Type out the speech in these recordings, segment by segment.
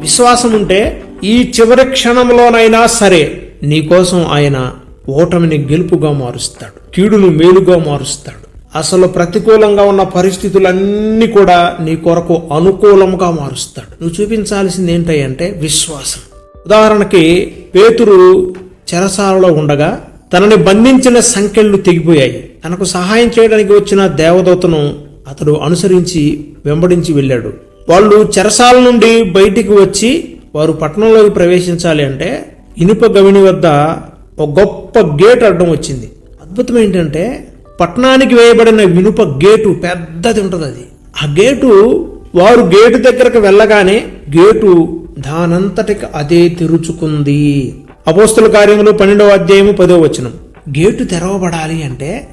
విశ్వాసం ఉంటే ఈ చివరి క్షణంలోనైనా సరే నీకోసం ఆయన ఓటమిని గెలుపుగా మారుస్తాడు కీడును మేలుగా మారుస్తాడు. అసలు ప్రతికూలంగా ఉన్న పరిస్థితులన్నీ కూడా నీ కొరకు అనుకూలంగా మారుస్తాడు. నువ్వు చూపించాల్సింది ఏంటంటే విశ్వాసం. ఉదాహరణకి పేతురు చెరసాలలో ఉండగా తనని బంధించిన సంఖ్యలు తెగిపోయాయి. తనకు సహాయం చేయడానికి వచ్చిన దేవదూతను అతడు అనుసరించి వెంబడించి వెళ్ళాడు. వాళ్ళు చెరసాల నుండి బయటికి వచ్చి వారు పట్టణంలోకి ప్రవేశించాలి అంటే ఇనుప గవిని వద్ద ఒక గొప్ప గేట్ అడ్డం వచ్చింది. అద్భుతం ఏంటంటే పట్టణానికి వేయబడిన వినుప గేటు పెద్దది ఉంటుంది అది. ఆ గేటు వారు గేటు దగ్గరకు వెళ్ళగానే గేటు దానంతటికి అదే తెరుచుకుంది. అపోస్తుల కార్యములు పన్నెండవ అధ్యాయము పదో వచనం. గేటు తెరవబడాలి అంటే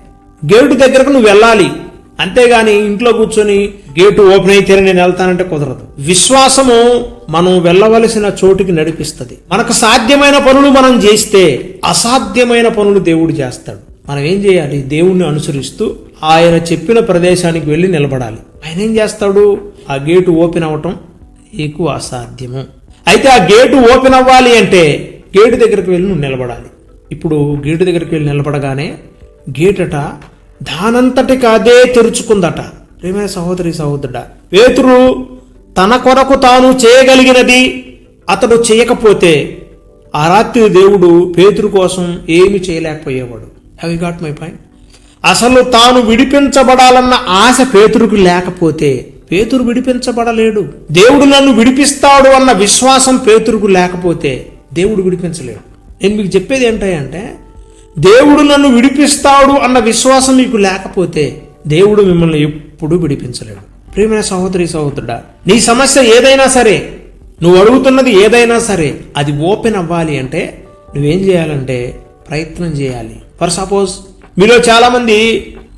గేటు దగ్గరకు నువ్వు వెళ్ళాలి. అంతేగాని ఇంట్లో కూర్చొని గేటు ఓపెన్ అయితేనే నేను వెళ్తానంటే కుదరదు. విశ్వాసము మనం వెళ్ళవలసిన చోటుకి నడిపిస్తుంది. మనకు సాధ్యమైన పనులు మనం చేస్తే అసాధ్యమైన పనులు దేవుడు చేస్తాడు. మనం ఏం చేయాలి? దేవుణ్ణి అనుసరిస్తూ ఆయన చెప్పిన ప్రదేశానికి వెళ్ళి నిలబడాలి. ఆయన ఏం చేస్తాడు? ఆ గేటు ఓపెన్ అవ్వటం నీకు అసాధ్యము. అయితే ఆ గేటు ఓపెన్ అవ్వాలి అంటే గేటు దగ్గరికి వెళ్ళి నువ్వు నిలబడాలి. ఇప్పుడు గేటు దగ్గరికి వెళ్ళి నిలబడగానే గేటట దానంతటికి అదే తెరుచుకుందట. రేమే సహోదరి సహోదరుడ పేతురు తన కొరకు తాను చేయగలిగినది అతడు చేయకపోతే ఆ రాత్రి దేవుడు పేతురు కోసం ఏమి చేయలేకపోయేవాడు. Have you got my point అసలు తాను విడిపించబడాలన్న ఆశ పేతురుకు లేకపోతే పేతురు విడిపించబడలేడు. దేవుడు నన్ను విడిపిస్తాడు అన్న విశ్వాసం పేతురుకు లేకపోతే దేవుడు విడిపించలేడు. నేను మీకు చెప్పేది ఏంటంటే దేవుడు నన్ను విడిపిస్తాడు అన్న విశ్వాసం మీకు లేకపోతే దేవుడు మిమ్మల్ని ఎప్పుడూ విడిపించలేడు. ప్రేమైన సహోదరి సహోదరుడా నీ సమస్య ఏదైనా సరే నువ్వు అడుగుతున్నది ఏదైనా సరే అది ఓపెన్ అవ్వాలి అంటే నువ్వేం చేయాలంటే ప్రయత్నం చేయాలి. ఫర్ సపోజ్ మీలో చాలామంది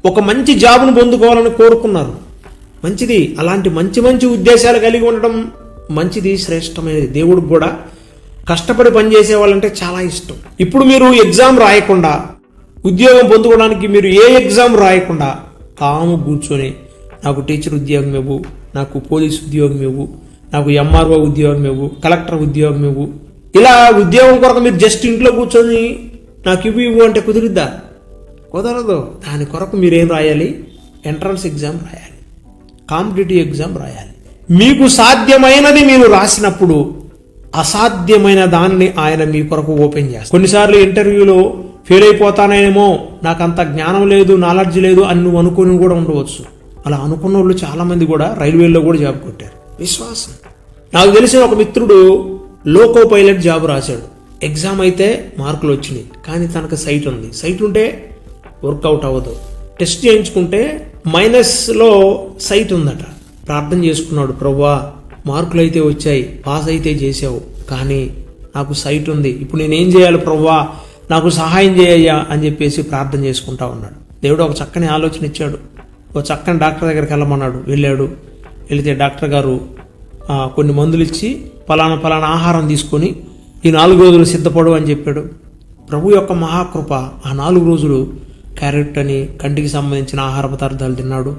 ఒక మంచి జాబ్ను పొందుకోవాలని కోరుకున్నారు. మంచిది అలాంటి మంచి మంచి ఉద్దేశాలు కలిగి ఉండడం మంచిది శ్రేష్టమైనది. దేవుడికి కూడా కష్టపడి పనిచేసే వాళ్ళంటే చాలా ఇష్టం. ఇప్పుడు మీరు ఎగ్జామ్ రాయకుండా ఉద్యోగం పొందుకోవడానికి మీరు ఏ ఎగ్జామ్ రాయకుండా కాము కూర్చొని నాకు టీచర్ ఉద్యోగం ఇవ్వు నాకు పోలీస్ ఉద్యోగం ఇవ్వు నాకు ఎంఆర్ఓ ఉద్యోగం ఇవ్వు కలెక్టర్ ఉద్యోగం ఇవ్వు. ఇలా ఉద్యోగం కొరకు మీరు జస్ట్ ఇంట్లో కూర్చొని నాకు ఇవ్వు ఇవ్వు అంటే కుదిరిద్దా? కుదరదు. దాని కొరకు మీరేం రాయాలి? ఎంట్రన్స్ ఎగ్జామ్ రాయాలి. కాంపిటేటివ్ ఎగ్జామ్ రాయాలి. మీకు సాధ్యమైనది మీరు రాసినప్పుడు అసాధ్యమైన దానిని ఆయన మీ కొరకు ఓపెన్ చేస్తారు కొన్నిసార్లు ఇంటర్వ్యూలో ఫెయిల్ అయిపోతానేమో నాకు అంత జ్ఞానం లేదు నాలెడ్జ్ లేదు అని నువ్వు అనుకుని కూడా ఉండవచ్చు. అలా అనుకున్న వాళ్ళు చాలా మంది కూడా రైల్వేలో కూడా జాబ్ కొట్టారు. విశ్వాసం. నాకు తెలిసిన ఒక మిత్రుడు లోకో పైలట్ జాబ్ రాశాడు. ఎగ్జామ్ అయితే మార్కులు వచ్చినాయి కానీ తనకు సైట్ ఉంది. సైట్ ఉంటే వర్కౌట్ అవ్వదు. టెస్ట్ చేయించుకుంటే మైనస్లో సైట్ ఉందట. ప్రార్థన చేసుకున్నాడు ప్రభా మార్కులు అయితే వచ్చాయి పాస్ అయితే చేసావు కానీ నాకు సైట్ ఉంది. ఇప్పుడు నేనేం చేయాలి ప్రవ్వా? నాకు సహాయం చేయయ్యా అని చెప్పేసి ప్రార్థన చేసుకుంటా ఉన్నాడు. దేవుడు ఒక చక్కని ఆలోచన ఇచ్చాడు. ఒక చక్కని డాక్టర్ దగ్గరికి వెళ్ళమన్నాడు. వెళ్ళాడు. వెళితే డాక్టర్ గారు కొన్ని మందులు ఇచ్చి పలానా పలానా ఆహారం తీసుకొని ఈ నాలుగు రోజులు సిద్ధపడు అని చెప్పాడు. ప్రభు యొక్క మహాకృప ఆ నాలుగు రోజులు క్యారెట్ అని కంటికి సంబంధించిన ఆహార పదార్థాలు తిన్నాడు.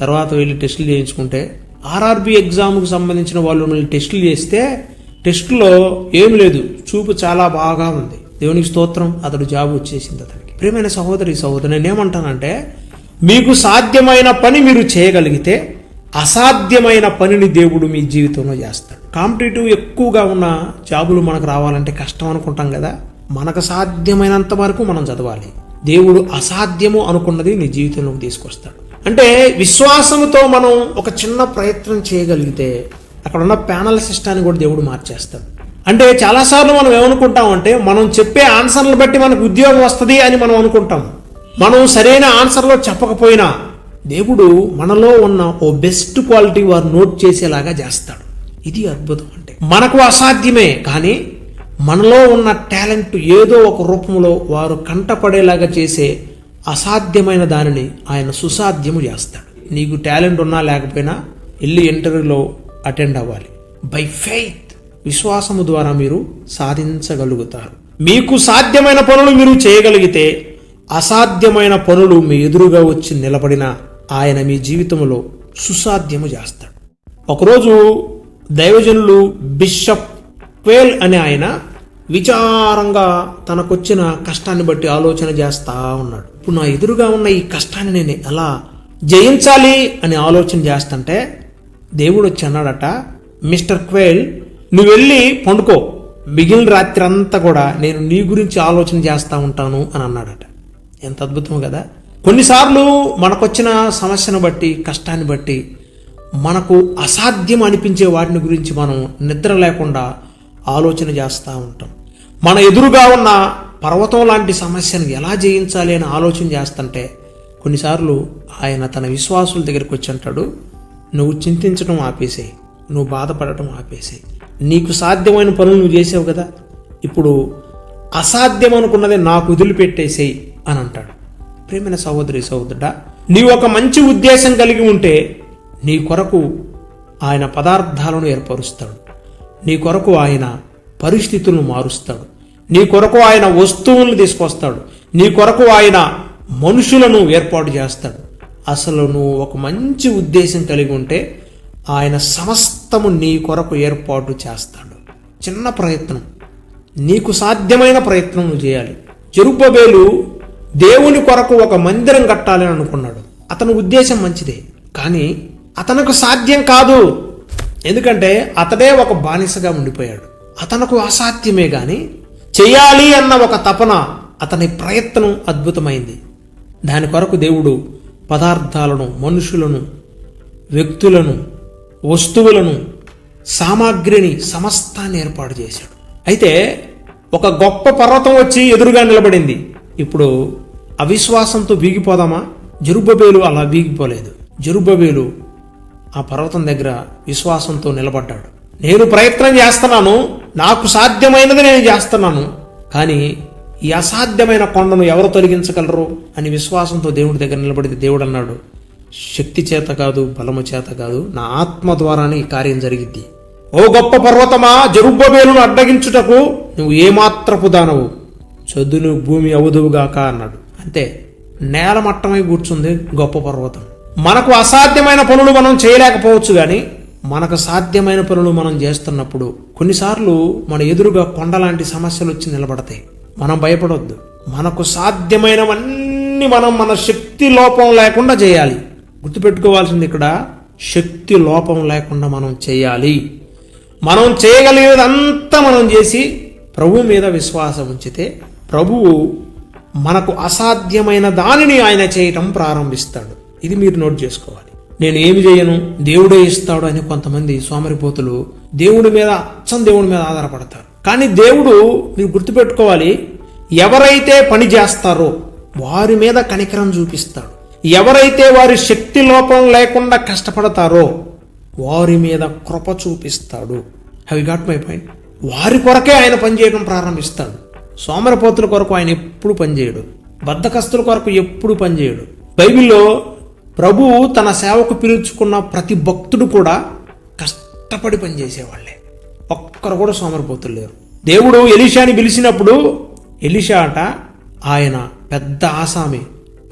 తర్వాత వెళ్ళి టెస్టులు చేయించుకుంటే ఆర్ఆర్బి ఎగ్జామ్కు సంబంధించిన వాళ్ళు మిమ్మల్ని టెస్టులు చేస్తే టెస్టులో ఏం లేదు చూపు చాలా బాగా ఉంది. దేవునికి స్తోత్రం అతడు జాబ్ వచ్చేసింది అతనికి. ప్రియమైన సహోదరి సహోదరు నేనేమంటానంటే మీకు సాధ్యమైన పని మీరు చేయగలిగితే అసాధ్యమైన పనిని దేవుడు మీ జీవితంలో చేస్తాడు. కాంపిటేటివ్ ఎక్కువగా ఉన్న జాబులు మనకు రావాలంటే కష్టం అనుకుంటాం కదా? మనకు సాధ్యమైనంత వరకు మనం చదవాలి. దేవుడు అసాధ్యము అనుకున్నది నీ జీవితంలోకి తీసుకొస్తాడు. అంటే విశ్వాసంతో మనం ఒక చిన్న ప్రయత్నం చేయగలిగితే అక్కడ ఉన్న ప్యానల్ సిస్టాన్ని కూడా దేవుడు మార్చేస్తాడు. అంటే చాలాసార్లు మనం ఏమనుకుంటామంటే మనం చెప్పే ఆన్సర్లు బట్టి మనకు ఉద్యోగం వస్తుంది అని మనం అనుకుంటాం. మనం సరైన ఆన్సర్లో చెప్పకపోయినా దేవుడు మనలో ఉన్న ఓ బెస్ట్ క్వాలిటీ వారు నోట్ చేసేలాగా చేస్తాడు. ఇది అద్భుతం అంటే. మనకు అసాధ్యమే కానీ మనలో ఉన్న టాలెంట్ ఏదో ఒక రూపంలో వారు కంటపడేలాగా చేసే అసాధ్యమైన దానిని ఆయన సుసాధ్యము చేస్తాడు. నీకు టాలెంట్ ఉన్నా లేకపోయినా వెళ్ళి ఇంటర్వ్యూలో అటెండ్ అవ్వాలి. బై ఫెయిత్ విశ్వాసము ద్వారా మీరు సాధించగలుగుతారు. మీకు సాధ్యమైన పనులు మీరు చేయగలిగితే అసాధ్యమైన పనులు మీ ఎదురుగా వచ్చి నిలబడిన ఆయన మీ జీవితంలో సుసాధ్యము చేస్తాడు. ఒకరోజు దైవజనులు బిషప్ క్వేల్ అనే ఆయన విచారంగా తనకొచ్చిన కష్టాన్ని బట్టి ఆలోచన చేస్తా ఉన్నాడు. ఇప్పుడు నా ఎదురుగా ఉన్న ఈ కష్టాన్ని నేను ఎలా జయించాలి అని ఆలోచన చేస్తుంటే దేవుడు వచ్చి అన్నాడట మిస్టర్ క్వేల్ నువ్వు వెళ్ళి పండుకో. మిగిలిన రాత్రి అంతా కూడా నేను నీ గురించి ఆలోచన చేస్తూ ఉంటాను అని అన్నాడట. ఎంత అద్భుతం కదా. కొన్నిసార్లు మనకొచ్చిన సమస్యను బట్టి కష్టాన్ని బట్టి మనకు అసాధ్యం అనిపించే వాటిని గురించి మనం నిద్ర లేకుండా ఆలోచన చేస్తూ ఉంటాం. మన ఎదురుగా ఉన్న పర్వతం లాంటి సమస్యను ఎలా జయించాలి అని ఆలోచన చేస్తుంటే కొన్నిసార్లు ఆయన తన విశ్వాసుల దగ్గరికి వచ్చి అంటాడు నువ్వు చింతించడం ఆపేసేయి నువ్వు బాధపడటం ఆపేసేయి నీకు సాధ్యమైన పనులు నువ్వు చేసావు కదా ఇప్పుడు అసాధ్యం అనుకున్నది నాకు వదిలిపెట్టేసేయి అని అంటాడు. ప్రేమైన సహోదరి సహోదరుడా నీవు ఒక మంచి ఉద్దేశం కలిగి ఉంటే నీ కొరకు ఆయన పదార్థాలను ఏర్పరుస్తాడు. నీ కొరకు ఆయన పరిస్థితులను మారుస్తాడు. నీ కొరకు ఆయన వస్తువులను తీసుకొస్తాడు. నీ కొరకు ఆయన మనుషులను ఏర్పాటు చేస్తాడు. అసలు నువ్వు ఒక మంచి ఉద్దేశం కలిగి ఉంటే ఆయన సమస్తము నీ కొరకు ఏర్పాటు చేస్తాడు. చిన్న ప్రయత్నం. నీకు సాధ్యమైన ప్రయత్నం నువ్వు చేయాలి. చెరుబ్బబేలు దేవుని కొరకు ఒక మందిరం కట్టాలని అనుకున్నాడు. అతని ఉద్దేశం మంచిదే. కానీ అతనికి సాధ్యం కాదు. ఎందుకంటే అతడే ఒక బానిసగా ఉండిపోయాడు. అతనకు అసాధ్యమే కానీ చేయాలి అన్న ఒక తపన అతని ప్రయత్నం అద్భుతమైంది. దాని కొరకు దేవుడు పదార్థాలను మనుషులను వ్యక్తులను వస్తువులను సామాగ్రిని సమస్తాన్ని ఏర్పాటు చేశాడు. అయితే ఒక గొప్ప పర్వతం వచ్చి ఎదురుగా నిలబడింది. ఇప్పుడు అవిశ్వాసంతో వీగిపోదామా? జరుబ్బబేలు అలా వీగిపోలేదు. జరుబ్బబేలు ఆ పర్వతం దగ్గర విశ్వాసంతో నిలబడ్డాడు. నేను ప్రయత్నం చేస్తున్నాను నాకు సాధ్యమైనది నేను చేస్తున్నాను కానీ ఈ అసాధ్యమైన కొండను ఎవరు తొలగించగలరు అని విశ్వాసంతో దేవుడి దగ్గర నిలబడితే దేవుడు అన్నాడు శక్తి చేత కాదు బలము చేత కాదు నా ఆత్మ ద్వారానే ఈ కార్యం జరిగిద్ది. ఓ గొప్ప పర్వతమా జరుబ్బబేలును అడ్డగించుటకు నువ్వు ఏమాత్రపు దానవు చదును భూమి అవుదువుగాక అన్నాడు. అంతే నేల మట్టమై కూర్చుంది గొప్ప పర్వతం. మనకు అసాధ్యమైన పనులు మనం చేయలేకపోవచ్చు కానీ మనకు సాధ్యమైన పనులు మనం చేస్తున్నప్పుడు కొన్నిసార్లు మన ఎదురుగా కొండలాంటి సమస్యలు వచ్చి నిలబడతాయి. మనం భయపడొద్దు. మనకు సాధ్యమైనవన్నీ మనం మన శక్తి లోపం లేకుండా చేయాలి. గుర్తుపెట్టుకోవాల్సింది ఇక్కడ శక్తి లోపం లేకుండా మనం చేయాలి. మనం చేయగలిగేదంతా మనం చేసి ప్రభు మీద విశ్వాసం ఉంచితే ప్రభువు మనకు అసాధ్యమైన దానిని ఆయన చేయటం ప్రారంభిస్తాడు. ఇది మీరు నోట్ చేసుకోవాలి. నేను ఏమి చేయను? దేవుడే ఇస్తాడు అని కొంతమంది సోమరిపోతులు దేవుడి మీద అచ్చం దేవుడి మీద ఆధారపడతారు. కానీ దేవుడు మీరు గుర్తుపెట్టుకోవాలి ఎవరైతే పని చేస్తారో వారి మీద కనికరం చూపిస్తాడు. ఎవరైతే వారి శక్తి లోపం లేకుండా కష్టపడతారో వారి మీద కృప చూపిస్తాడు. హ్యావ్ గాట్ మై పాయింట్ వారి కొరకే ఆయన పనిచేయడం ప్రారంభిస్తాడు. సోమరపోతుల కొరకు ఆయన ఎప్పుడు పనిచేయడు బద్ధకస్తుల కొరకు ఎప్పుడు పనిచేయడు బైబిల్లో ప్రభువు తన సేవకు పిలుచుకున్న ప్రతి భక్తుడు కూడా కష్టపడి పనిచేసేవాళ్ళే. ఒక్కరు కూడా సోమరిపోతులు లేరు దేవుడు ఎలీషాని పిలిచినప్పుడు ఎలీషా అట ఆయన పెద్ద ఆసామి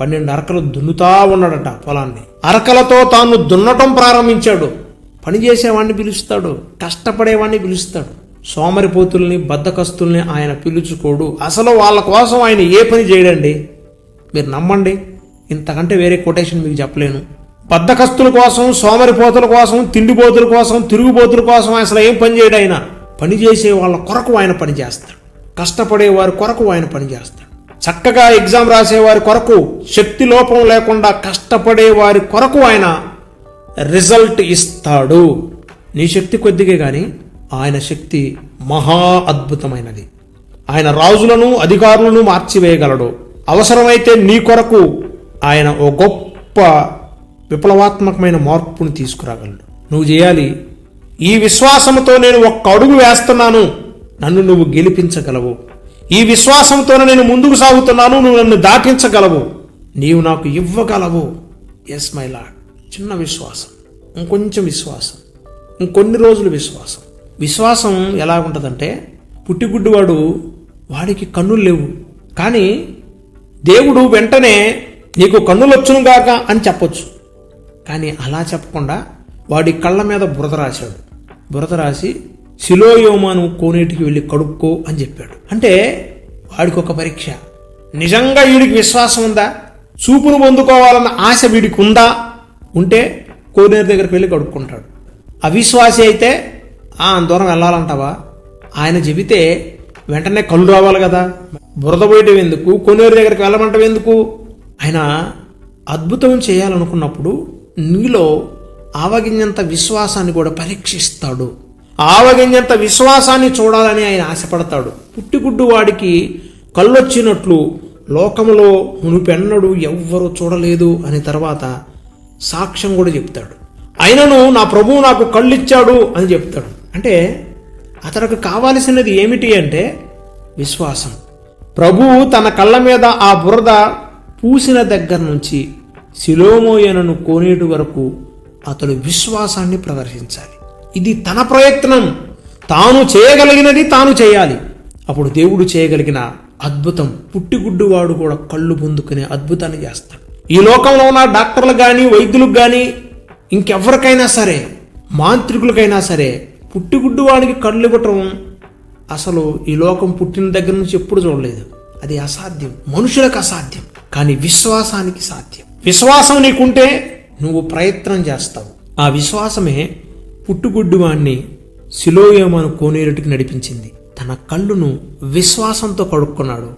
పన్నెండు అరకలు దున్నుతా ఉన్నాడట పొలాన్ని. అరకలతో తాను దున్నటం ప్రారంభించాడు. పనిచేసేవాడిని పిలుస్తాడు కష్టపడేవాడిని పిలుస్తాడు. సోమరిపోతుల్ని బద్దకస్తుల్ని ఆయన పిలుచుకోడు. అసలు వాళ్ళ కోసం ఆయన ఏ పని చేయడండి? మీరు నమ్మండి? ఇంతకంటే వేరే కొటేషన్ మీకు చెప్పలేను. బద్దకస్తుల కోసం సోమరిపోతుల కోసం తిండిపోతుల కోసం తిరుగుబోతుల కోసం అసలు ఏం పని చేయడు ఆయన? పని చేసే వాళ్ళ కొరకు ఆయన పని చేస్తాడు. కష్టపడే వారి కొరకు ఆయన పనిచేస్తాడు చక్కగా ఎగ్జామ్ రాసేవారి కొరకు శక్తి లోపం లేకుండా కష్టపడే వారి కొరకు ఆయన రిజల్ట్ ఇస్తాడు. నీ శక్తి కొద్దిగే కానీ ఆయన శక్తి మహా అద్భుతమైనది. ఆయన రాజులను అధికారులను మార్చివేయగలడు. అవసరమైతే నీ కొరకు ఆయన ఓ గొప్ప విప్లవాత్మకమైన మార్పును తీసుకురాగలడు. నువ్వు చేయాలి ఈ విశ్వాసంతో నేను ఒక్క అడుగు వేస్తున్నాను నన్ను నువ్వు గెలిపించగలవు. ఈ విశ్వాసంతో నేను ముందుకు సాగుతున్నాను నువ్వు నన్ను దాటించగలవు. నీవు నాకు ఇవ్వగలవు. ఎస్ మై లాడ్ చిన్న విశ్వాసం ఇంకొంచెం విశ్వాసం ఇంకొన్ని రోజులు విశ్వాసం. విశ్వాసం ఎలా ఉంటుందంటే పుట్టిగుడ్డువాడు వాడికి కన్నులు లేవు. కానీ దేవుడు వెంటనే నీకు కన్నులొచ్చును గాక అని చెప్పొచ్చు. కానీ అలా చెప్పకుండా వాడి కళ్ళ మీద బురద రాశాడు. బురద రాసి శిలోయోమాను కోనేటికి వెళ్ళి కడుక్కో అని చెప్పాడు. అంటే వాడికి ఒక పరీక్ష. నిజంగా వీడికి విశ్వాసం ఉందా? చూపును పొందుకోవాలన్న ఆశ వీడికి ఉందా? ఉంటే కోనేరు దగ్గరికి వెళ్ళి కడుక్కుంటాడు. అవిశ్వాసి అయితే ఆ దూరం వెళ్ళాలంటావా? ఆయన చెబితే వెంటనే కళ్ళు రావాలి కదా. బురద పోయటం ఎందుకు? కోనేరు దగ్గరికి వెళ్ళమంటం ఎందుకు? ఆయన అద్భుతం చేయాలనుకున్నప్పుడు నీలో ఆవగింజంత విశ్వాసాన్ని కూడా పరీక్షిస్తాడు. ఆవగింజంత విశ్వాసాన్ని చూడాలని ఆయన ఆశపడతాడు. పుట్టిగుడ్డు వాడికి కళ్ళొచ్చినట్లు లోకములో మునుపెన్నడు ఎవ్వరూ చూడలేదు అని తర్వాత సాక్ష్యం కూడా చెప్తాడు. అయినను నా ప్రభువు నాకు కళ్ళిచ్చాడు అని చెప్తాడు. అంటే అతనికి కావాల్సినది ఏమిటి అంటే విశ్వాసం. ప్రభువు తన కళ్ళ మీద ఆ బురద పూసిన దగ్గర నుంచి శిలోమోయనను కోనేటి వరకు అతడు విశ్వాసాన్ని ప్రదర్శించాలి. ఇది తన ప్రయత్నం. తాను చేయగలిగినది తాను చేయాలి. అప్పుడు దేవుడు చేయగలిగిన అద్భుతం. పుట్టిగుడ్డువాడు కూడా కళ్ళు పొందుకునే అద్భుతాన్ని చేస్తాడు. ఈ లోకంలో ఉన్న డాక్టర్లకు కానీ వైద్యులకు కానీ ఇంకెవరికైనా సరే మాంత్రికులకైనా సరే పుట్టిగుడ్డు వాడికి కళ్ళు ఇవ్వటం అసలు ఈ లోకం పుట్టిన దగ్గర నుంచి ఎప్పుడు చూడలేదు. అది అసాధ్యం. మనుషులకు అసాధ్యం. కానీ విశ్వాసానికి సాధ్యం. విశ్వాసం నీకుంటే నువ్వు ప్రయత్నం చేస్తావు. ఆ విశ్వాసమే పుట్టుగుడ్డు వాణ్ణి శిలోయమను కోనేరుటికి నడిపించింది. తన కళ్ళును విశ్వాసంతో కడుక్కున్నాడు.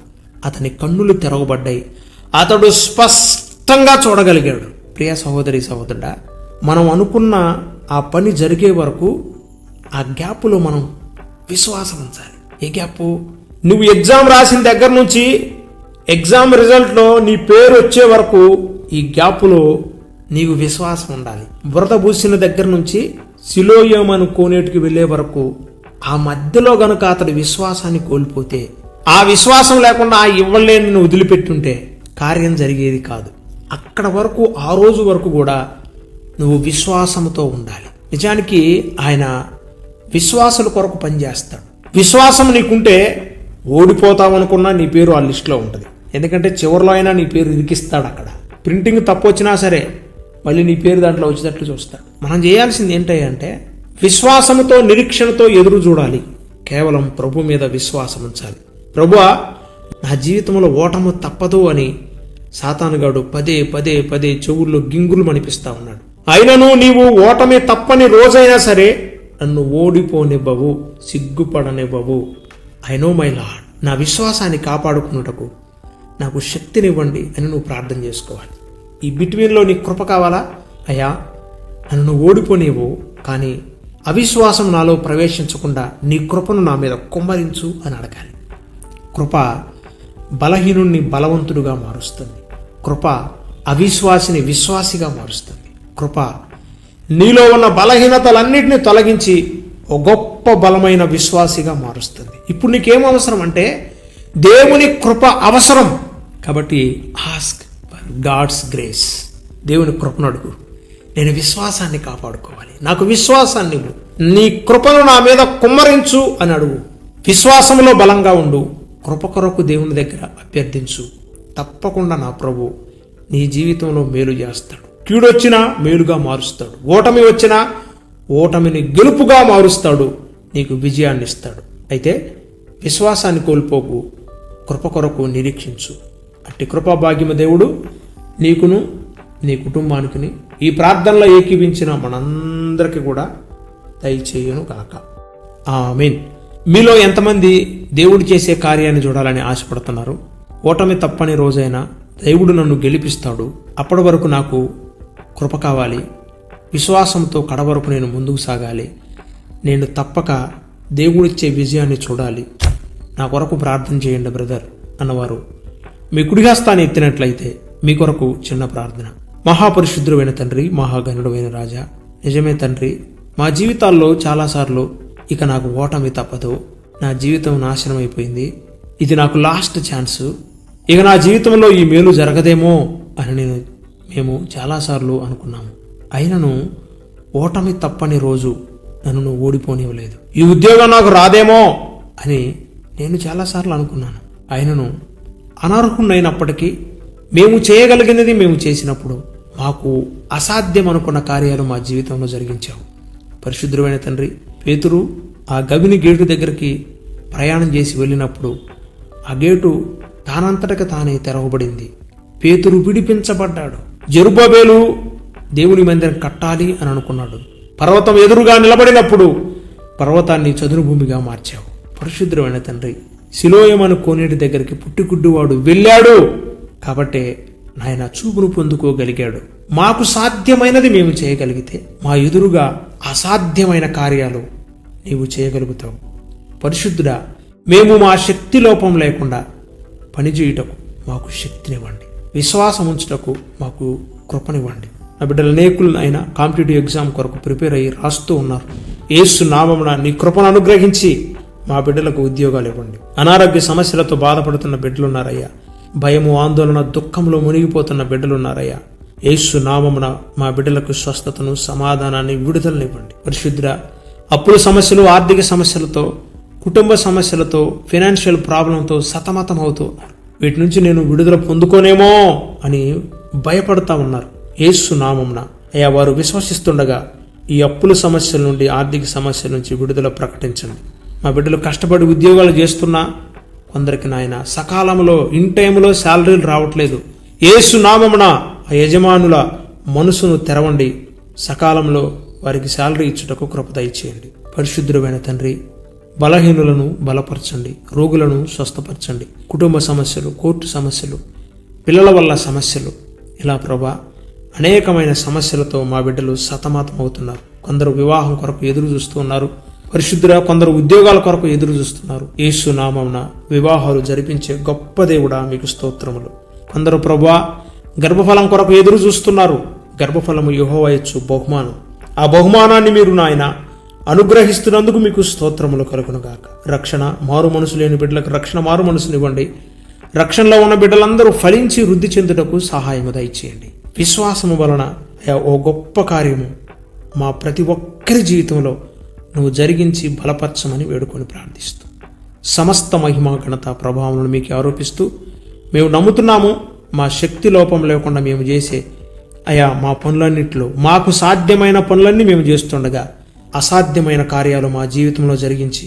అతని కన్నులు తెరవబడ్డాయి. అతడు స్పష్టంగా చూడగలిగాడు. ప్రియ సహోదరి సహోదరుడా మనం అనుకున్న ఆ పని జరిగే వరకు ఆ గ్యాప్లో మనం విశ్వాసం ఉంచాలి. ఏ గ్యాప్? నువ్వు ఎగ్జామ్ రాసిన దగ్గర నుంచి ఎగ్జామ్ రిజల్ట్లో నీ పేరు వచ్చే వరకు ఈ గ్యాప్లో నీకు విశ్వాసం ఉండాలి. బురద పూసిన దగ్గర నుంచి సిలోయమను కోనేటికి వెళ్ళే వరకు ఆ మధ్యలో గనుక అతడి విశ్వాసాన్ని కోల్పోతే ఆ విశ్వాసం లేకుండా ఆ ఇవ్వలేని వదిలిపెట్టుంటే కార్యం జరిగేది కాదు. అక్కడ వరకు ఆ రోజు వరకు కూడా నువ్వు విశ్వాసంతో ఉండాలి. నిజానికి ఆయన విశ్వాసుల కొరకు పనిచేస్తాడు. విశ్వాసం నీకుంటే ఓడిపోతావనుకున్నా నీ పేరు ఆ లిస్టులో ఉంటుంది. ఎందుకంటే చివరిలో అయినా నీ పేరు ఇరికిస్తాడు అక్కడ. ప్రింటింగ్ తప్పు వచ్చినా సరే మళ్ళీ నీ పేరు దాంట్లో వచ్చేటట్లు చూస్తాడు. మనం చేయాల్సింది ఏంటంటే విశ్వాసంతో నిరీక్షణతో ఎదురు చూడాలి. కేవలం ప్రభు మీద విశ్వాసం ఉంచాలి. ప్రభువా నా జీవితంలో ఓటము తప్పదు అని సాతానుగాడు పదే పదే పదే చెవుల్లో గింగులు మనిపిస్తా ఉన్నాడు. అయినను నీవు ఓటమి తప్పని రోజైనా సరే నన్ను ఓడిపోనివ్వవు సిగ్గుపడనివ్వవు. ఐ నో మై లాడ్ నా విశ్వాసాన్ని కాపాడుకున్నటకు నాకు శక్తినివ్వండి అని నువ్వు ప్రార్థన చేసుకోవాలి. ఈ బిట్వీన్లో నీ కృప కావాలా? అయ్యా నన్ను నువ్వు ఓడిపోనివ్వు కానీ అవిశ్వాసం నాలో ప్రవేశించకుండా నీ కృపను నా మీద కుమ్మరించు అని అడగాలి. కృప బలహీనుణ్ణి బలవంతుడుగా మారుస్తుంది. కృప అవిశ్వాసిని విశ్వాసిగా మారుస్తుంది. కృప నీలో ఉన్న బలహీనతలన్నింటినీ తొలగించి ఒక గొప్ప బలమైన విశ్వాసిగా మారుస్తుంది. ఇప్పుడు నీకేం అవసరం అంటే దేవుని కృప అవసరం. కాబట్టి ఆస్క్ గాడ్స్ గ్రేస్ దేవుని కృపను అడుగు. నేను విశ్వాసాన్ని కాపాడుకోవాలి. నాకు విశ్వాసాన్ని నీ కృపను నా మీద కుమ్మరించు అని అడుగు. విశ్వాసంలో బలంగా ఉండు. కృప కొరకు దేవుని దగ్గర అభ్యర్థించు. తప్పకుండా నా ప్రభు నీ జీవితంలో మేలు చేస్తాడు. కీడొచ్చినా మేలుగా మారుస్తాడు. ఓటమి వచ్చినా ఓటమిని గెలుపుగా మారుస్తాడు. నీకు విజయాన్ని ఇస్తాడు అయితే విశ్వాసాన్ని కోల్పోకు. కృప కొరకు నిరీక్షించు. అట్టి కృపాభాగ్యము దేవుడు నీకును నీ కుటుంబానికి ఈ ప్రార్థనలో ఏకీవించిన మనందరికీ కూడా దయచేయను కాక ఆమీన్. మీలో ఎంతమంది దేవుడు చేసే కార్యాన్ని చూడాలని ఆశపడుతున్నారు? ఓటమి తప్పని రోజైనా దేవుడు నన్ను గెలిపిస్తాడు. అప్పటి వరకు నాకు కృప కావాలి. విశ్వాసంతో కడవరకు నేను ముందుకు సాగాలి. నేను తప్పక దేవుడిచ్చే విజయాన్ని చూడాలి. నా కొరకు ప్రార్థన చేయండి బ్రదర్ అన్నవారు. మీ కుడిహస్తాన్ని ఎత్తినట్లయితే మీ కొరకు చిన్న ప్రార్థన. మహాపరిశుద్ధుడైన తండ్రి మహాగణుడైన రాజా నిజమే తండ్రి మా జీవితాల్లో చాలాసార్లు ఇక నాకు ఓటమి తప్పదు నా జీవితం నాశనం అయిపోయింది ఇది నాకు లాస్ట్ ఛాన్స్ ఇక నా జీవితంలో ఈ మేలు జరగదేమో అని నేను మేము చాలాసార్లు అనుకున్నాము. అయినను ఓటమి తప్పని రోజు నన్ను నువ్వు ఓడిపోనివ్వలేదు. ఈ ఉద్యోగం నాకు రాదేమో అని నేను చాలాసార్లు అనుకున్నాను. అయినను అనర్హున్నైనప్పటికీ మేము చేయగలిగినది మేము చేసినప్పుడు మాకు అసాధ్యం అనుకున్న కార్యాలు మా జీవితంలో జరిగించావు. పరిశుద్ధమైన తండ్రి పేతురు ఆ గవిని గేటు దగ్గరికి ప్రయాణం చేసి వెళ్ళినప్పుడు ఆ గేటు తానంతటక తానే తెరవబడింది. పేతురు విడిపించబడ్డాడు. జెరుబాబేలు దేవుని మందిరం కట్టాలి అని అనుకున్నాడు. పర్వతం ఎదురుగా నిలబడినప్పుడు పర్వతాన్ని చదురుభూమిగా మార్చావు. పరిశుద్ధమైన తండ్రి శిలోయమను కోనేటి దగ్గరికి పుట్టిగుడ్డువాడు వెళ్ళాడు. కాబట్టే నాయన చూపును పొందుకోగలిగాడు. మాకు సాధ్యమైనది మేము చేయగలిగితే మా ఎదురుగా అసాధ్యమైన కార్యాలు నీవు చేయగలుగుతావు. పరిశుద్ధుడా మేము మా శక్తి లోపం లేకుండా పనిచేయుటకు మాకు శక్తినివ్వండి. విశ్వాసం ఉంచుటకు మాకు కృపనివ్వండి. నా బిడ్డల అనేకులు ఆయన కాంపిటేటివ్ ఎగ్జామ్ కొరకు ప్రిపేర్ అయ్యి రాస్తూ ఉన్నారు. ఏసు నామమున నీ కృపను అనుగ్రహించి మా బిడ్డలకు ఉద్యోగాలు ఇవ్వండి. అనారోగ్య సమస్యలతో బాధపడుతున్న బిడ్డలున్నారయ్యా. భయము ఆందోళన దుఃఖంలో మునిగిపోతున్న బిడ్డలున్నారయ్యా. యేసు నామమున మా బిడ్డలకు స్వస్థతను సమాధానాన్ని విడుదలనివ్వండి పరిశుద్ధ అప్పుల సమస్యలు ఆర్థిక సమస్యలతో కుటుంబ సమస్యలతో ఫైనాన్షియల్ ప్రాబ్లంతో సతమతం అవుతూ ఉన్నారు వీటి నుంచి నేను విడుదల పొందుకోనేమో అని భయపడతా ఉన్నారు. యేసు నామమున. అయ్యా వారు విశ్వసిస్తుండగా ఈ అప్పుల సమస్యల నుండి ఆర్థిక సమస్యల నుంచి విడుదల ప్రకటించండి. మా బిడ్డలు కష్టపడి ఉద్యోగాలు చేస్తున్నా కొందరికి నాయన సకాలంలో ఇన్ టైంలో శాలరీలు రావట్లేదు. ఏసు నామమున ఆ యజమానుల మనసును తెరవండి. సకాలంలో వారికి శాలరీ ఇచ్చుటకు కృప దయచేయండి. పరిశుద్ధుడమైన తండ్రి బలహీనులను బలపరచండి. రోగులను స్వస్థపరచండి. కుటుంబ సమస్యలు కోర్టు సమస్యలు పిల్లల వల్ల సమస్యలు. ఇలా ప్రభా అనేకమైన సమస్యలతో మా బిడ్డలు సతమతం అవుతున్నారు కొందరు వివాహం కొరకు ఎదురు చూస్తూ ఉన్నారు. పరిశుద్ధుల కొందరు ఉద్యోగాల కొరకు ఎదురు చూస్తున్నారు. యేసు వివాహాలు జరిపించే గొప్ప దేవుడా మీకు స్తోత్రములు. కొందరు ప్రభా గర్భఫలం కొరకు ఎదురు చూస్తున్నారు. గర్భఫలము యుహోవయచ్చు బహుమానం. ఆ బహుమానాన్ని మీరు నాయన అనుగ్రహిస్తున్నందుకు మీకు స్తోత్రములు కలుగునుగాక. రక్షణ మారు మనసు లేని బిడ్డలకు రక్షణ మారు మనసునివ్వండి రక్షణలో ఉన్న బిడ్డలందరూ ఫలించి వృద్ధి చెందుటకు సహాయము దయచేయండి. విశ్వాసము వలన ఓ గొప్ప కార్యము మా ప్రతి ఒక్కరి జీవితంలో నువ్వు జరిగించి బలపరచమని వేడుకొని ప్రార్థిస్తూ సమస్త మహిమ ఘనత ప్రభావములను మీకు ఆరోపిస్తూ మేము నమ్ముతున్నాము మా శక్తి లోపం లేకుండా మేము చేసే అయా మా పనులన్నింటిలో మాకు సాధ్యమైన పనులన్నీ మేము చేస్తుండగా అసాధ్యమైన కార్యాలు మా జీవితంలో జరిగించి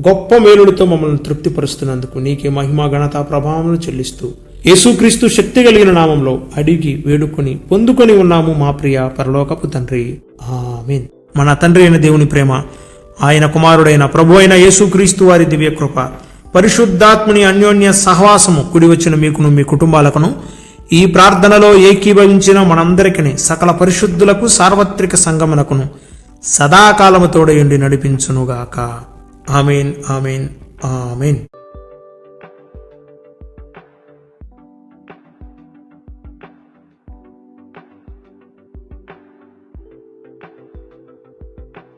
గొప్ప మేలుడితో మమ్మల్ని తృప్తిపరుస్తున్నందుకు నీకే మహిమ ఘనత ప్రభావములను చెల్లిస్తూ యేసుక్రీస్తు శక్తి కలిగిన నామంలో అడిగి వేడుకొని పొందుకొని ఉన్నాము మా ప్రియ పరలోకపు తండ్రి. ఆమెన్. మన తండ్రి అయిన దేవుని ప్రేమ ఆయన కుమారుడైన ప్రభు అయిన యేసుక్రీస్తు వారి దివ్య కృప పరిశుద్ధాత్ముని అన్యోన్య సహవాసము కుడి వచ్చిన మీకును మీ కుటుంబాలకును ఈ ప్రార్థనలో ఏకీభవించిన మనందరికీ సకల పరిశుద్ధులకు సార్వత్రిక సంగమనకును సదాకాలము తోడయుండి నడిపించునుగాక. Amen amen amen.